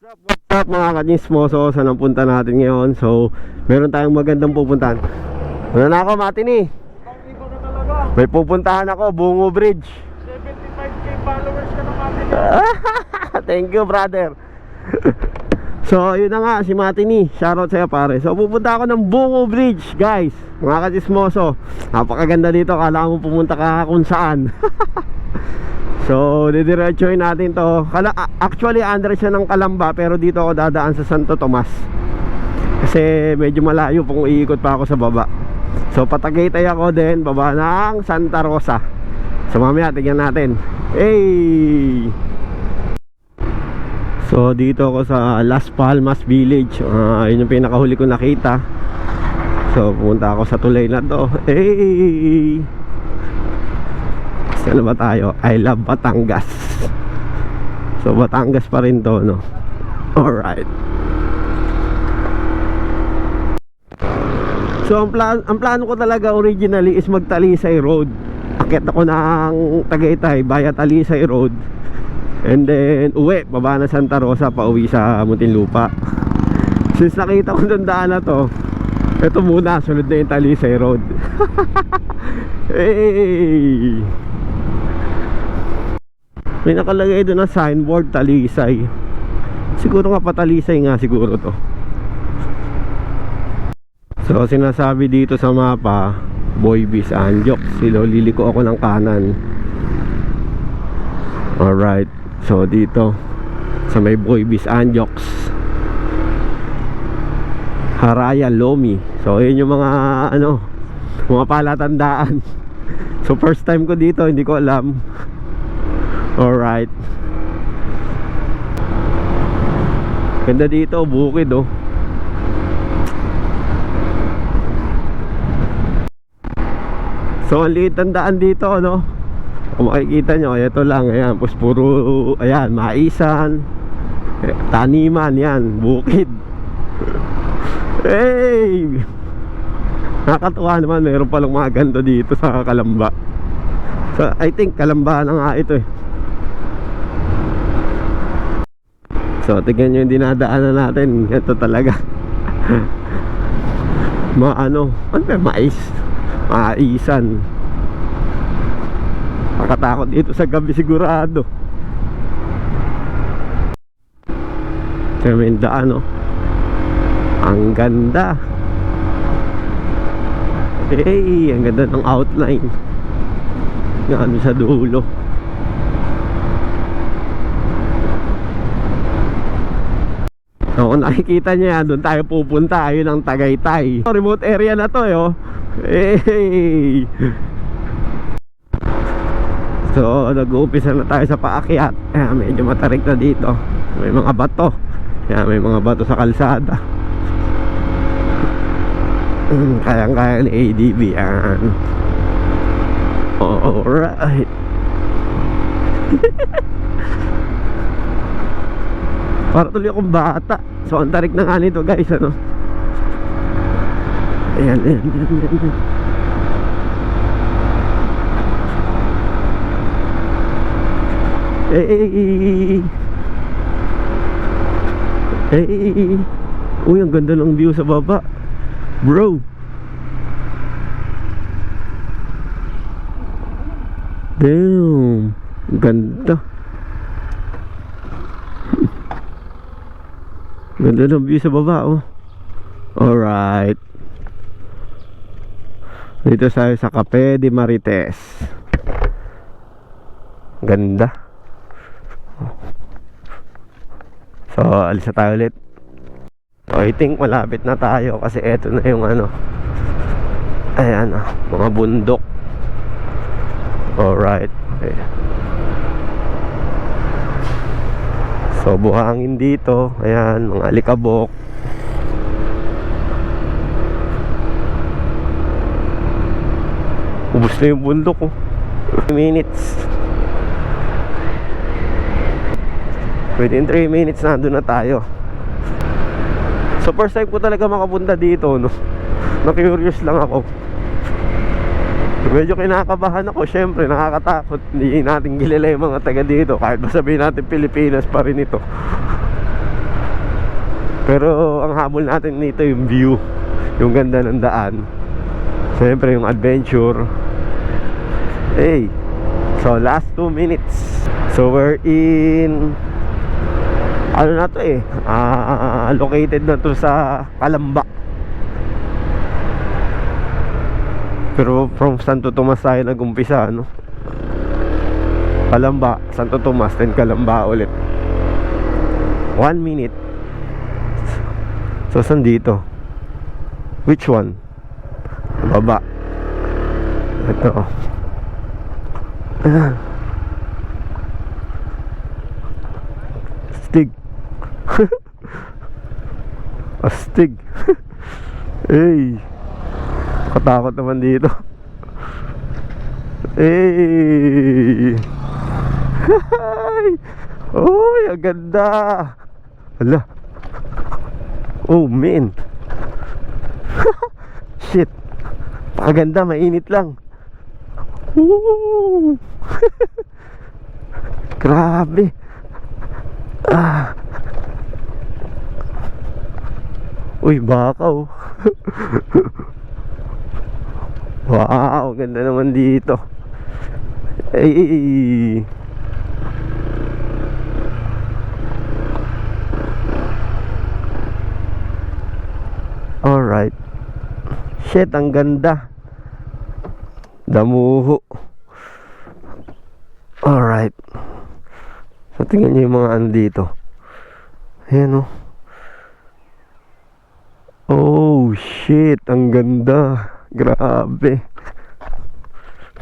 What's up mga kanismoso? Saan ang punta natin ngayon? So, meron tayong magandang pupuntahan. Ano na ako, Matini? Ang iba ka talaga. May pupuntahan ako, Bungo Bridge. 75k followers ka na natin. Thank you, brother. so, yun na nga, si Matini. Shoutout sa'yo, pare. So, pupunta ako ng Bungo Bridge, guys. Mga kanismoso. Napakaganda dito. Kala mo pumunta ka kung saan. so, didiretsuhin natin to. Kala, actually, under siya ng Kalamba, pero dito ako dadaan sa Santo Tomas. Kasi medyo malayo kung iikot pa ako sa baba. So, patagaytay ako din, baba ng Santa Rosa. So, mamaya, tignan natin. Hey! So dito ako sa Las Palmas Village Ah, Yun yung pinakahuli ko nakita So pumunta ako sa tulay na to Hey! Na ba tayo? I love Batangas So Batangas pa rin to no Alright So ang, plan ang plano ko talaga originally is magtalisay road Akit ako ng Tagaytay via Talisay Road And then uwi, baba na Santa Rosa pauwi sa Muntinlupa. Since nakita ko yung daan na to, ito muna, sunod na yung Talisay Road. hey! May nakalagay doon na signboard Talisay. Siguro nga pa Talisay nga siguro to. So sinasabi dito sa mapa, Boy Bis Anjok. Silo liliko ako ng kanan. Alright. So dito sa may Boy Bis Anjox Haraya Lomi. So yun yung mga ano, mga palatandaan. So first time ko dito, hindi ko alam. Alright. Ganda dito, bukid oh. So ang liit ng daan dito, ano? Kung makikita nyo, ito lang, ayan, pus puro, ayan, maisan, eh, taniman, yan, bukid. hey! Nakakatuwa naman, meron palang mga ganito dito sa Kalamba. So, I think Kalamba na nga ito eh. So, tignan nyo yung dinadaanan natin, ito talaga. Maano, ano? Ba, mais, maisan. Makatakot dito sa gabi sigurado. May daan oh Ang ganda. Hey, ang ganda ng outline. Ng ano sa dulo So kung nakikita niya yan, doon tayo pupunta Ayun ang Tagaytay Remote area na to eh oh Hey So, nag-uumpisa na tayo sa paakyat. Ayan, medyo matarik na dito. May mga bato. Ayan, may mga bato sa kalsada. Mm, Kayang-kaya ni ADB yan. Alright. Para tuloy akong bata. So, ang tarik na nga nito guys, ano. Ayan, ayan, ayan, ayan. ayan. Hey! Hey! Uy, ang ganda ng view sa baba. Bro! Damn! Ganda. Ganda ng view sa baba, oh. Alright. Dito tayo sa Cafe de Marites. Ganda. So, alis na tayo ulit. So, I think malapit na tayo kasi eto na yung ano. Ayan ah, mga bundok. Alright. Okay. So, buhangin dito. Ayan, mga alikabok. Ubus na yung bundok oh. minutes. Within 3 minutes nandun na tayo So first time ko talaga makapunta dito no Na-curious lang ako Medyo kinakabahan ako Siyempre nakakatakot Hindi natin kilala yung mga taga dito Kahit ba sabihin natin Pilipinas pa rin ito Pero ang habol natin nito yung view, yung ganda ng daan. Siyempre yung adventure. Hey, so last 2 minutes. So we're in ano na to eh ah, located na to sa Kalamba pero from Santo Tomas tayo nag-umpisa ano Kalamba, Santo Tomas then Kalamba ulit 1 minute so saan dito which one baba ito. Astig. Astig. Hey. Katakot naman dito. Hey. Uy, ang ganda. Hala. Oh, man. Shit. Pakaganda, mainit lang. Woo! Grabe. Ah. Uy, bakaw. wow, ganda naman dito. Ay. Alright. Shit, ang ganda. Damuho. Alright. So, tingnan nyo yung mga ano dito. Ayan o. Oh, shit. Ang ganda. Grabe.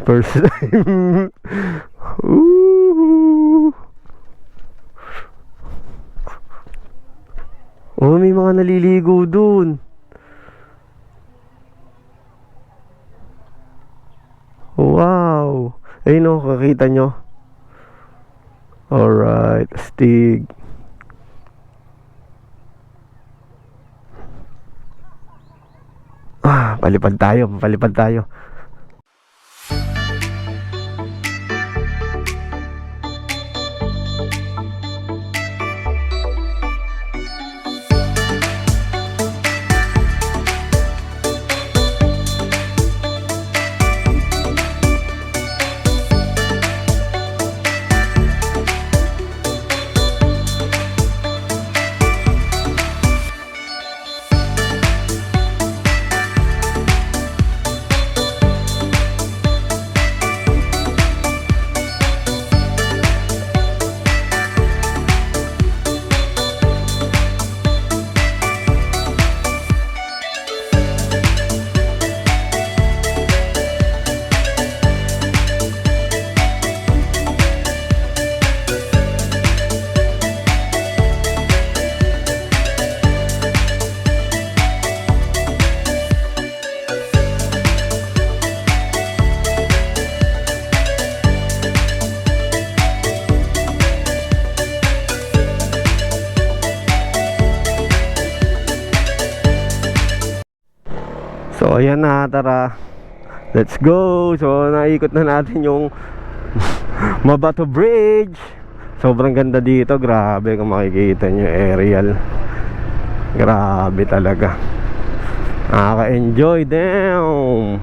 First time. Ooh. Oh, may mga naliligo dun. Wow. Ayun o, kakita nyo. Alright, astig. Ah, palipad tayo, palipad tayo. So ayan na tara. Let's go. So naikot na natin yung Mabato Bridge. Sobrang ganda dito. Grabe kung makikita nyo aerial. Grabe talaga. Nakaka-enjoy Damn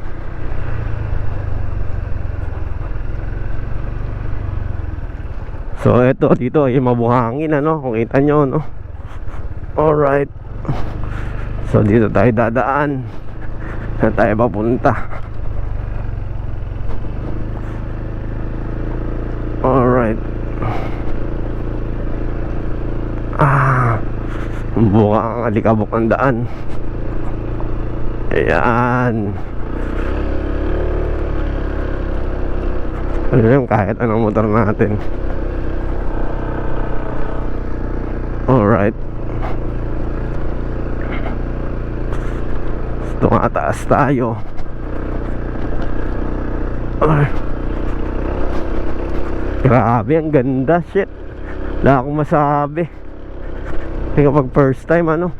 So eto dito ay mabuhangin ano? Kung kita nyo no? Alright. So dito tayo dadaan Saan tayo papunta? Alright. Ah, buka ang alikabok ng daan. Ayan. Ano yun, kahit anong motor natin. Alright. Tumataas tayo. Ay. Grabe, ang ganda. Shit. Wala akong masabi. Hindi kapag first time, ano.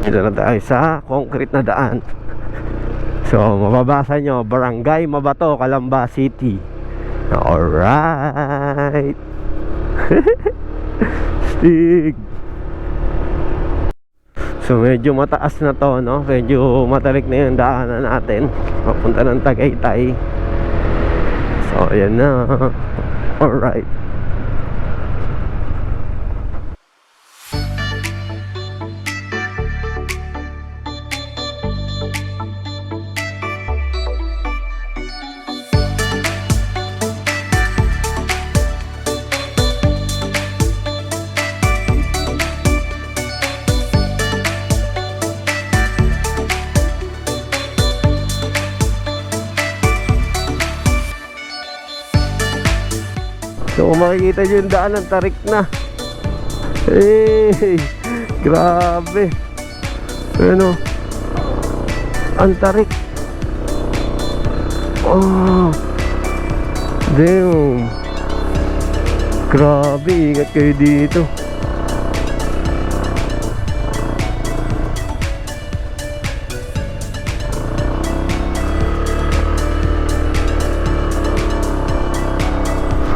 Dito na tayo sa concrete na daan. So, mababasa nyo, Barangay Mabato, Calamba City. Alright. Stig. So medyo mataas na to, no? Medyo matarik na yung daanan natin. Papunta ng Tagaytay. So ayan na. Alright. So kung makikita nyo yung daan ng tarik na. Hey Grabe. Ano? Ang tarik. Oh. Damn. Grabe Ingat kayo dito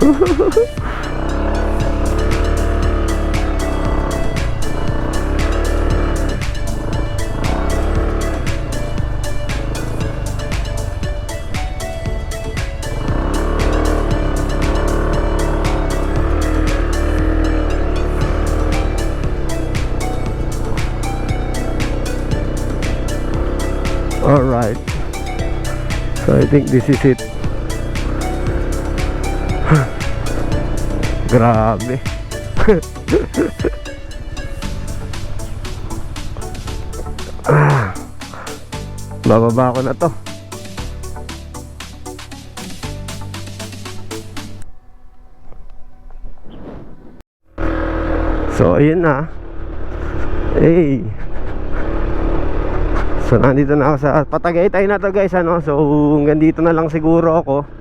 Alright. So I think this is it. Grabe. Ah. Bababa ko na to. So ayun na. Hey. So nandito na ako sa Patagaytay na to guys ano. So hanggang dito na lang siguro ako.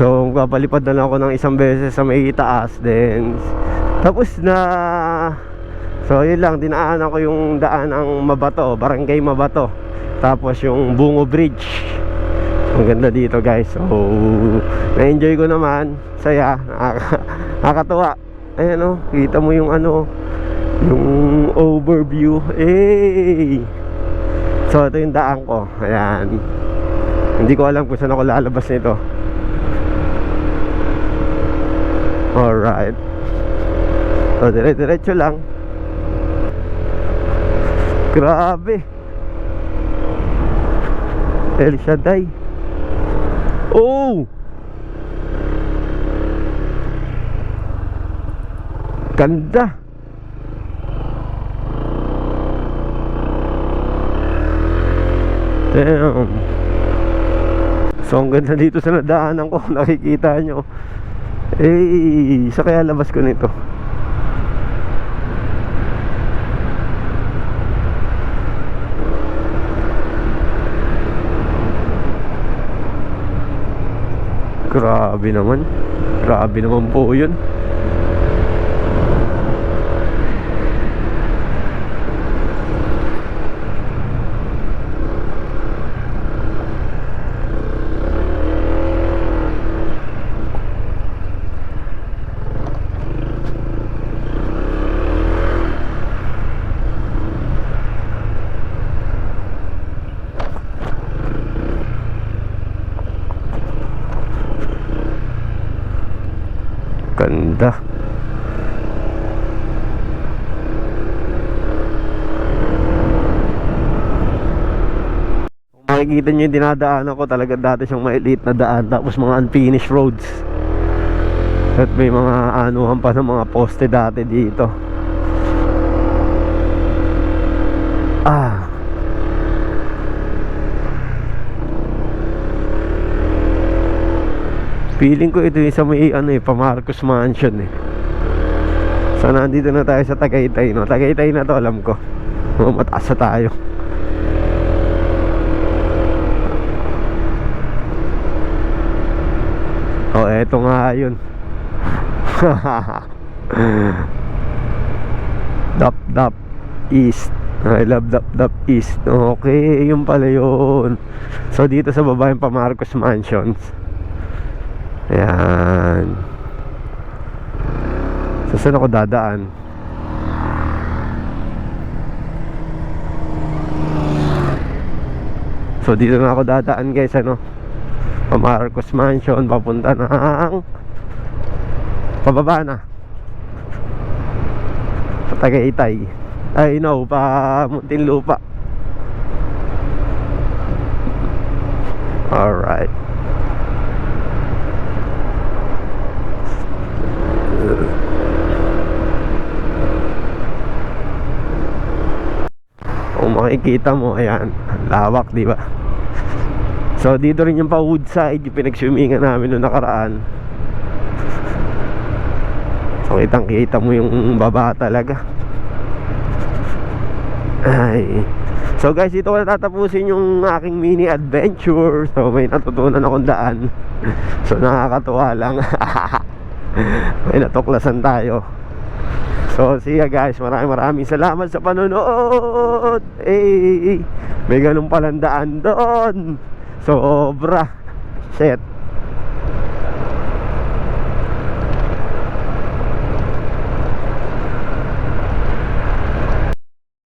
So papalipad na lang ako ng isang beses sa may taas then tapos na So yun lang dinaanan ko yung daan ng Mabato, Barangay Mabato. Tapos yung Bungo Bridge. Ang ganda dito guys. So na-enjoy ko naman. Saya, nakaka- nakakatuwa. Ayan oh, kita mo yung ano yung overview. Eh. So ito yung daan ko. Ayan. Hindi ko alam kung saan ako lalabas nito. Alright. So dire-diretso lang. Grabe. El Shaddai. Oh! Ganda. Damn. So ang ganda dito sa nadaanan ko Nakikita nyo Eh, sa kaya labas ko nito. Grabe naman. Grabe naman po yun Ganda Kung makikita nyo yung dinadaanan ko talaga dati siyang maliit na daan tapos mga unfinished roads at may mga anuhan pa ng mga poste dati dito ah Feeling ko ito yung sa may ano eh, Pamarcos Mansion eh. So nandito na tayo sa Tagaytay no. Tagaytay na to alam ko. Mataas na tayo. eto nga yun. Dap dap east. I love Dap Dap East. Okay, yun pala yun. So dito sa baba yung Pamarcos Mansions. Ayan. So saan ako dadaan? So dito na ako dadaan guys ano? Pamarcos Mansion papunta ng pababa na. Sa Tagaytay. Ay no pa Muntinlupa. Alright. Kung makikita mo ayan lawak di ba so dito rin yung pa woodside yung pinagswimingan namin noong nakaraan so kitang kita mo yung baba talaga ay so guys dito ko na tatapusin yung aking mini adventure so may natutunan akong daan so nakakatuwa lang may natuklasan tayo So, see ya guys. Maraming maraming salamat sa panonood. Eh, may ganun palang daan doon. Sobra. Shit.